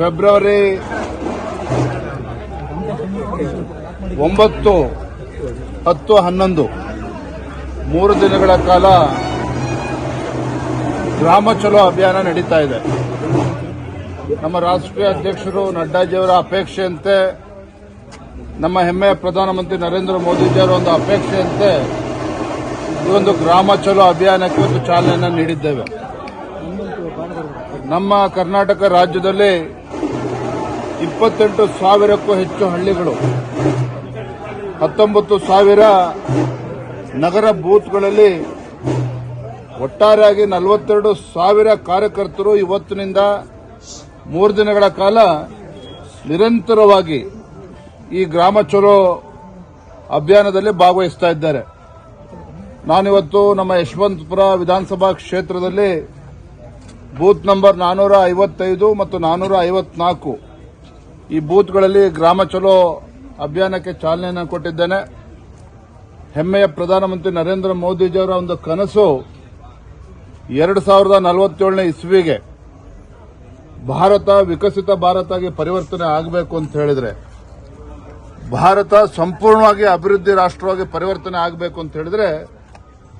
February ಒಂಬತ್ತು, ಹತ್ತು, ಹನ್ನೊಂದು. ಮೂರು ದಿನಗಳ ಕಾಲ ಗ್ರಾಮ ಚಲೋ ಅಭಿಯಾನ ನಡೀತಾ ಇದೆ. ನಮ್ಮ ರಾಷ್ಟ್ರೀಯ ಅಧ್ಯಕ್ಷರು ನಡ್ಡಾಜಿಯವರ ಅಪೇಕ್ಷೆಯಂತೆ, ನಮ್ಮ ಹೆಮ್ಮೆಯ ಪ್ರಧಾನಮಂತ್ರಿ ನರೇಂದ್ರ ಮೋದಿಜಿಯವರ ಒಂದು ಅಪೇಕ್ಷೆಯಂತೆ ಈ ಒಂದು ಗ್ರಾಮ ಚಲೋ ಅಭಿಯಾನಕ್ಕೆ ಒಂದು ಚಾಲನೆಯನ್ನು ನೀಡಿದ್ದೇವೆ. ನಮ್ಮ ಕರ್ನಾಟಕ ರಾಜ್ಯದಲ್ಲಿ ಇಪ್ಪತ್ತೆಂಟು ಸಾವಿರಕ್ಕೂ ಹೆಚ್ಚು ಹಳ್ಳಿಗಳು, ಹತ್ತೊಂಬತ್ತು ಸಾವಿರ ನಗರ ಬೂತ್ಗಳಲ್ಲಿ ಒಟ್ಟಾರೆಯಾಗಿ ನಲವತ್ತೆರಡು ಸಾವಿರ ಕಾರ್ಯಕರ್ತರು ಇವತ್ತಿನಿಂದ ಮೂರು ದಿನಗಳ ಕಾಲ ನಿರಂತರವಾಗಿ ಈ ಗ್ರಾಮ ಚಲೋ ಅಭಿಯಾನದಲ್ಲಿ ಭಾಗವಹಿಸ್ತಾ ಇದ್ದಾರೆ. ನಾನಿವತ್ತು ನಮ್ಮ ಯಶವಂತಪುರ ವಿಧಾನಸಭಾ ಕ್ಷೇತ್ರದಲ್ಲಿ ಬೂತ್ ನಂಬರ್ ನಾನೂರ ಐವತ್ತೈದು ಮತ್ತು ನಾನೂರ ಐವತ್ನಾಲ್ಕು. ಈ ಬೂತ್ಗಳಲ್ಲಿ ಗ್ರಾಮ ಚಲೋ ಅಭಿಯಾನಕ್ಕೆ ಚಾಲನೆಯನ್ನು ಕೊಟ್ಟಿದ್ದೇನೆ. ಹೆಮ್ಮೆಯ ಪ್ರಧಾನಮಂತ್ರಿ ನರೇಂದ್ರ ಮೋದಿಜಿಯವರ ಒಂದು ಕನಸು ಎರಡು ಸಾವಿರದ ನಲವತ್ತೇಳನೇ ಇಸ್ವಿಗೆ ಭಾರತ ವಿಕಸಿತ ಭಾರತ ಆಗಿ ಪರಿವರ್ತನೆ ಆಗಬೇಕು ಅಂತ ಹೇಳಿದರೆ, ಭಾರತ ಸಂಪೂರ್ಣವಾಗಿ ಅಭಿವೃದ್ಧಿ ರಾಷ್ಟ್ರವಾಗಿ ಪರಿವರ್ತನೆ ಆಗಬೇಕು ಅಂತ ಹೇಳಿದರೆ,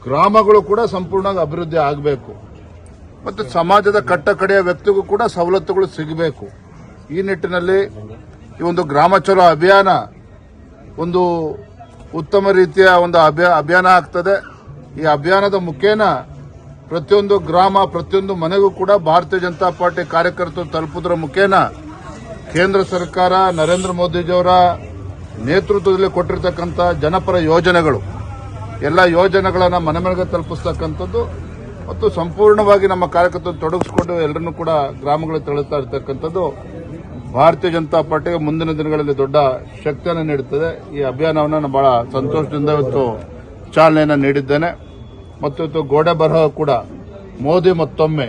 ಗ್ರಾಮಗಳು ಕೂಡ ಸಂಪೂರ್ಣವಾಗಿ ಅಭಿವೃದ್ಧಿ ಆಗಬೇಕು. ಮತ್ತು ಸಮಾಜದ ಕಟ್ಟಕಡೆಯ ವ್ಯಕ್ತಿಗೂ ಕೂಡ ಸವಲತ್ತುಗಳು ಸಿಗಬೇಕು. ಈ ನಿಟ್ಟಿನಲ್ಲಿ ಈ ಒಂದು ಗ್ರಾಮ ಚಲೋ ಅಭಿಯಾನ ಒಂದು ಉತ್ತಮ ರೀತಿಯ ಒಂದು ಅಭಿ- ಅಭಿಯಾನ ಆಗ್ತದೆ. ಈ ಅಭಿಯಾನದ ಮುಖೇನ ಪ್ರತಿಯೊಂದು ಗ್ರಾಮ, ಪ್ರತಿಯೊಂದು ಮನೆಗೂ ಕೂಡ ಭಾರತೀಯ ಜನತಾ ಪಾರ್ಟಿ ಕಾರ್ಯಕರ್ತರು ತಲುಪುದ್ರ ಮುಖೇನ ಕೇಂದ್ರ ಸರ್ಕಾರ, ನರೇಂದ್ರ ಮೋದಿಜಿಯವರ ನೇತೃತ್ವದಲ್ಲಿ ಕೊಟ್ಟಿರ್ತಕ್ಕಂಥ ಜನಪರ ಯೋಜನೆಗಳು. ಎಲ್ಲ ಯೋಜನೆಗಳನ್ನು ಮನೆ ಮನೆಗೆ ತಲುಪಿಸ್ತಕ್ಕಂಥದ್ದು ಮತ್ತು ಸಂಪೂರ್ಣವಾಗಿ ನಮ್ಮ ಕಾರ್ಯಕರ್ತರು ತೊಡಗಿಸಿಕೊಂಡು ಎಲ್ಲರನ್ನೂ ಕೂಡ ಗ್ರಾಮಗಳಿಗೆ ತೆರಳುತ್ತಾ ಇರತಕ್ಕಂಥದ್ದು ಭಾರತೀಯ ಜನತಾ ಪಾರ್ಟಿಗೆ ಮುಂದಿನ ದಿನಗಳಲ್ಲಿ ದೊಡ್ಡ ಶಕ್ತಿಯನ್ನು ನೀಡುತ್ತದೆ. ಈ ಅಭಿಯಾನವನ್ನು ನಾನು ಬಹಳ ಸಂತೋಷದಿಂದ ಇವತ್ತು ಚಾಲನೆಯನ್ನು ನೀಡಿದ್ದೇನೆ. ಮತ್ತು ಇವತ್ತು ಗೋಡೆ ಬರಹ ಕೂಡ ಮೋದಿ ಮತ್ತೊಮ್ಮೆ